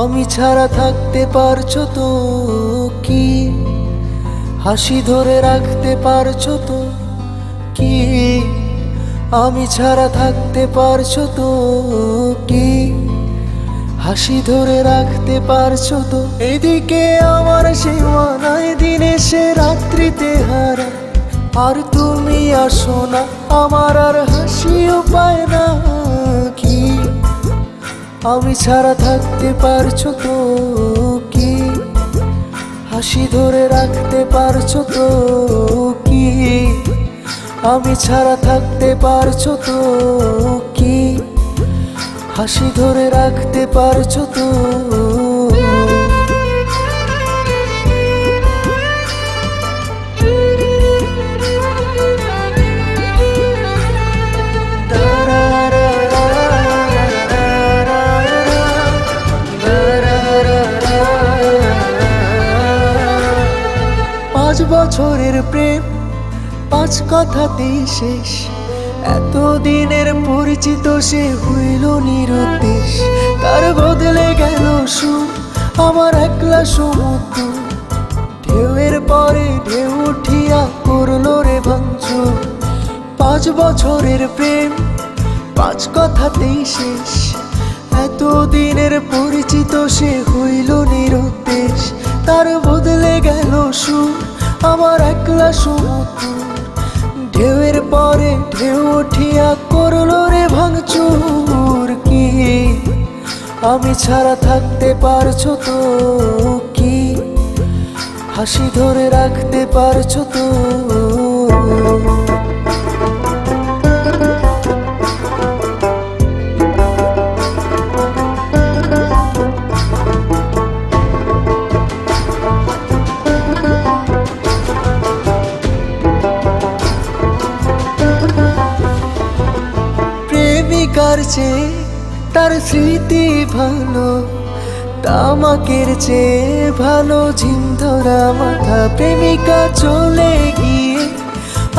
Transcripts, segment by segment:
আমি ছাড়া থাকতে পারছ তো কি? হাসি ধরে রাখতে পারছ তো কি? আমি ছাড়া থাকতে পারছ তো কি? হাসি ধরে রাখতে পারছ তো? এদিকে আমার সীমানায় দিনে সে রাত্রিতে হারা। আর তুমি আসো না, আমার আর হাসিও পায় না। আমি ছাড়া থাকতে পারছ তো কি? হাসি ধরে রাখতে পারছ তো কি? আমি ছাড়া থাকতে পারছ তো কি? হাসি ধরে রাখতে পারছ তো পাঁচ বছরের প্রেম, পাঁচ কথাতেই শেষ। এত দিনের পরিচিত সে হইল নিরুদ্দেশ। তার বদলে গেল সুর আমার একলা সমুদ্র। ঢেউয়ের পরে ঢেউ উঠিয়া করল রে ভাঙচুর। পাঁচ বছরের প্রেম, পাঁচ কথাতেই শেষ। এত দিনের পরিচিত সে হইল নিরুদ্দেশ আমার একলা সমুদ্র। ঢেউয়ের পরে ঢেউ উঠিয়া করল রে ভাঙচুর কি? আমি ছাড়া থাকতে পারছ তো কি? হাসি ধরে রাখতে পারছ তো প্রেমিকার চেয়ে, তার স্মৃতি ভালো। তামাকের চেয়ে ভালো ঝিম ধরা মাথা প্রেমিকা চলে গিয়ে,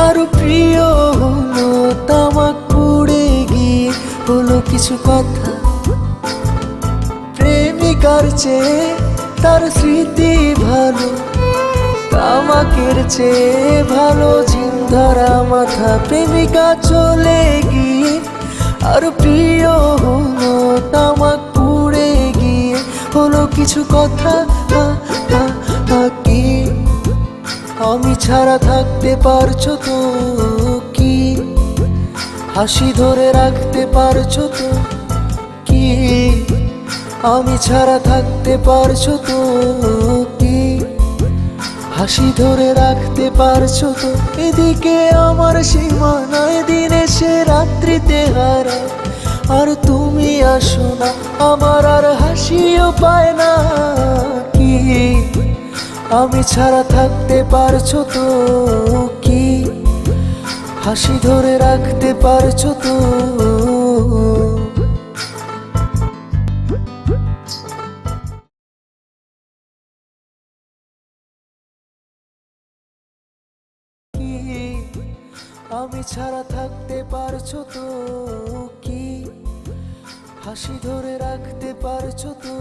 আরও প্রিয় হলো তামাক পুড়ে গিয়ে, হলো কিছু কথা। প্রেমিকার চেয়ে তার স্মৃতি ভালো, তামাকের চেয়ে ভালো ঝিম ধরা মাথা প্রেমিকা চলে গিয়ে আর প্রিয় হলো তামাক পুড়ে গিয়ে হলো কিছু কথা আমি ছাড়া থাকতে পারছ তো কি? হাসি ধরে রাখতে পারছ তো কি? আমি ছাড়া থাকতে পারছ তো কি? হাসি ধরে রাখতে পারছ তো? এদিকে আমার সীমানায় দিনে সে রাত্রিতে হারা, আর তুমি আসো না, আমার আর হাসিও পায় না কি? আমি ছাড়া থাকতে পারছ তো কি? হাসি ধরে রাখতে পারছ তো আমি ছাড়া থাকতে পারছ তো কি? হাসি ধরে রাখতে পারছ তো